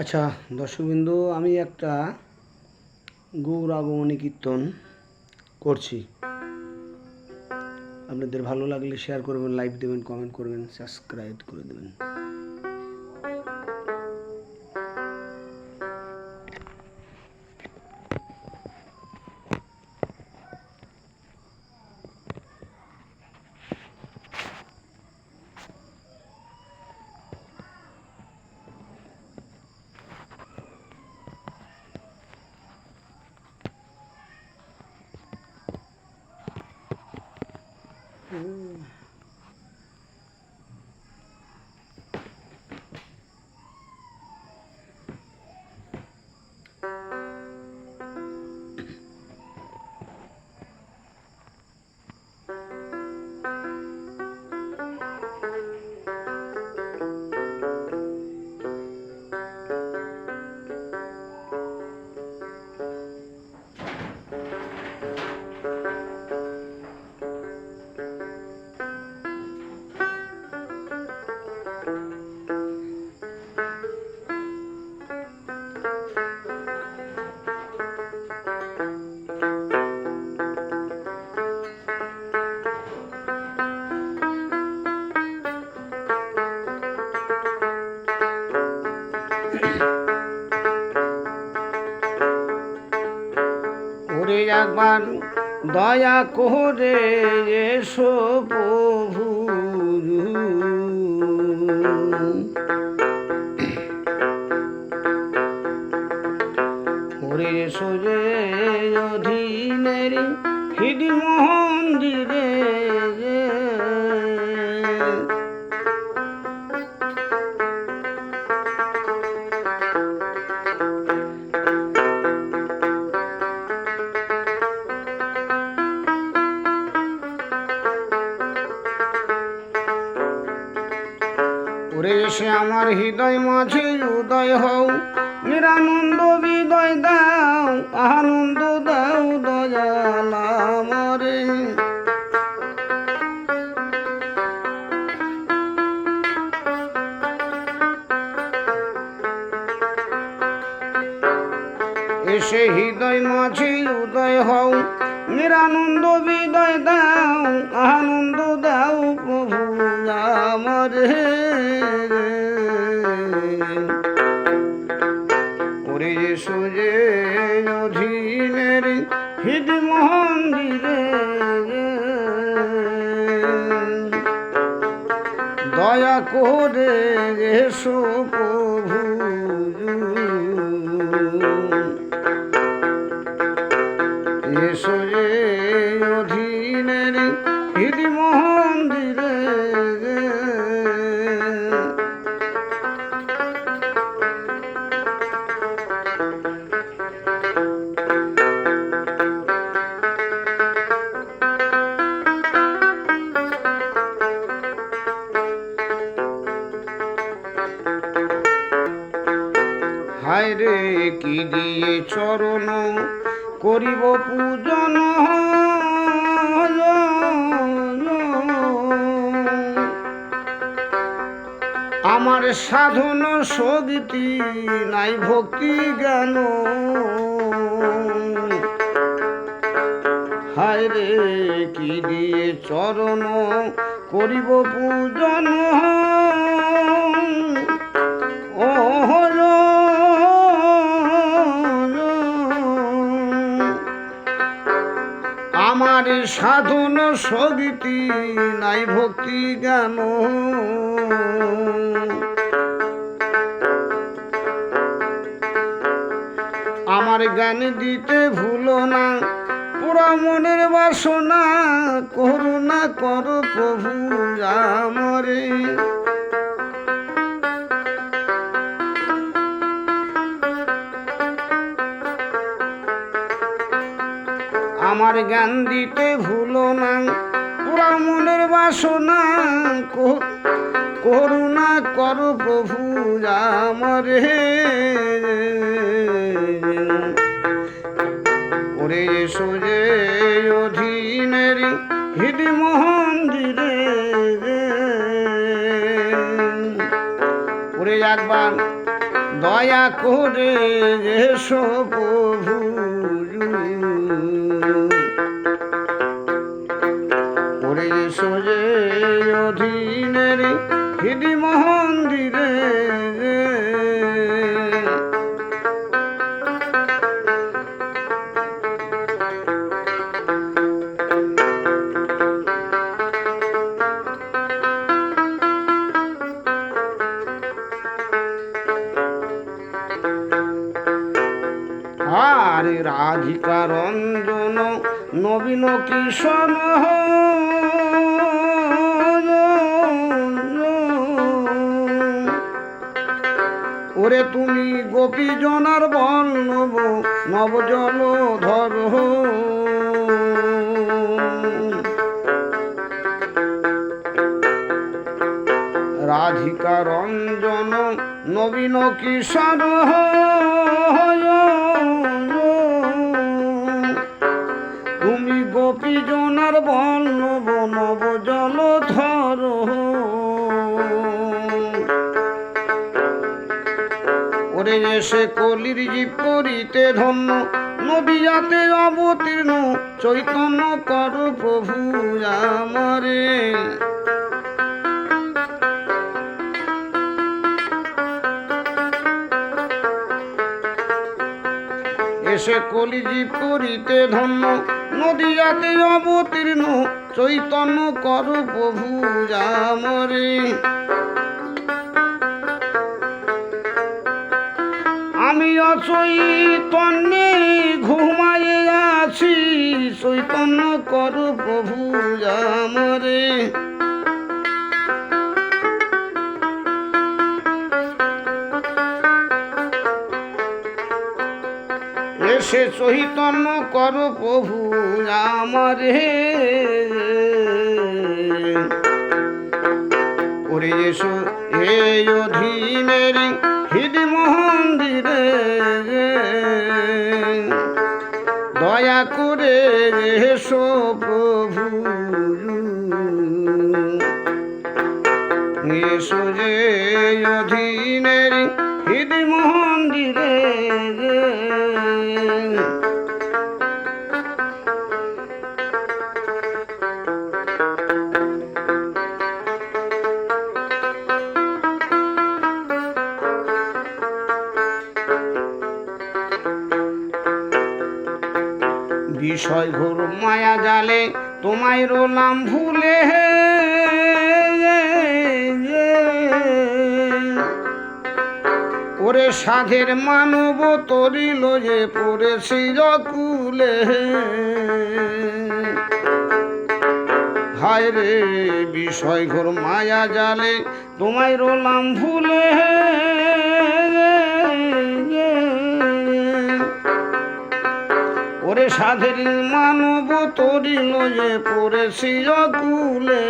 আচ্ছা দর্শকবৃন্দ, আমি একটা গৌর আগমনী কীর্তন করছি। আপনাদের ভালো লাগলে শেয়ার করবেন লাইক দেবেন কমেন্ট করবেন সাবস্ক্রাইব করে দেবেন। ওরে একবার দয়া করে এসো প্রভু। ওরে এসো অধীনের হৃদ মন্দিরে আমার হৃদয় মাঝে উদয় হও। নিরানন্দ বিদয় দাও, আনন্দ দাও দয়াল আমারে। এসে হৃদয় মাঝে উদয় হও, নিরানন্দ বিদয় দাও, আনন্দ দাও প্রভু আমারে। দয়া করে এসো করিব পূজন আমার সাধন সগতি নাই ভক্তি জ্ঞান। হায় রে কি দিয়ে চরণ করিব পূজন? আমার সাধন সগীতি নাই ভক্তি গান আমার গান দিতে ভুলো না পুরা মনের বাসনা করুণা কর প্রভু, আমরে আমার জ্ঞান দিতে ভুলো না। পুরা মনের বাসনা করুণা কর প্রভু আমরে ওরে সোজে অধীনের হৃদ মন্দিরে ওরে একবার দয়া করে এসো প্রভু। হৃদি মন্দিরে। আর রাধিকা রঞ্জন নবীন কিশোর ওরে তুমি গোপী জনার বল নব নবজল ধর রাধিকা রঞ্জন নবীন কিশোর এসে কলির জীব করিতে ধন্য নদিয়াতে অবতীর্ণ, চৈতন্য কর প্রভু আমারে। এসে কলিজীব করিতে ধন্য নদিয়াতে অবতীর্ণ, চৈতন্য কর প্রভু আমরে। আমি অচৈতন্যে ঘুমাইয়ে আছি। চৈতন্য কর প্রভু আমরে। এসে চৈতন্য কর প্রভু আমারে। ওরে এসো হে অধীনের বিষয় ঘোর মায়া জালে তোমায় রোলাম ভুলে। ওরে সাধের মানব তরিল যে পড়েছি কুলে হায় রে বিষয় ঘোর মায়া জালে, তোমায় রোলাম ভুলে। ওরে সাধের মানব তরিল যে পড়েছি কুলে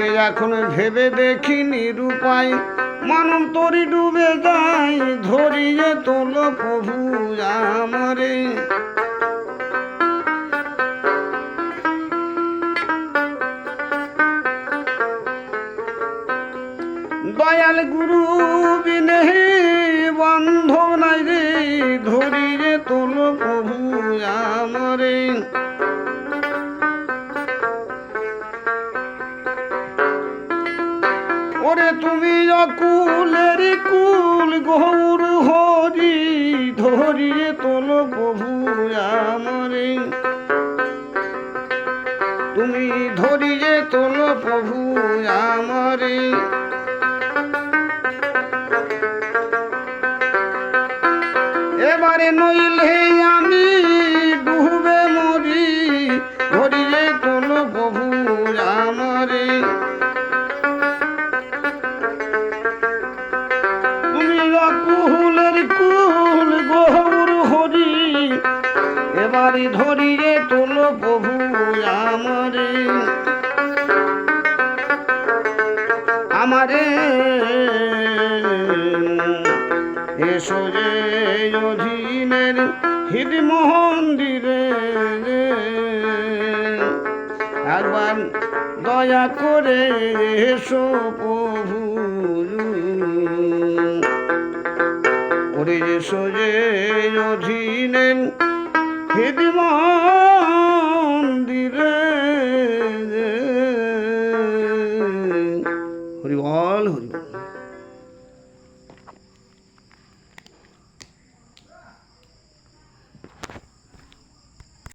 ওরে এখন ভেবে দেখি নিরুপায় মানব তরি ডুবে যায়, ধরিয়ে তোল প্রভু আমারে। দয়াল গুরু বিনে বন্ধ ধরিয়ে তোল প্রভু আমরে। তুমি ধরিয়ে তোল প্রভু আমরে। এবারে নইলে আমি ডুবে মরি। ধরিয়ে তোল প্রভু আমারে এসো যে অধীনের হৃদ মন্দিরে একবার দয়া করে এসো প্রভু। ওরে এসো যে অধীনের হৃদ মন্দির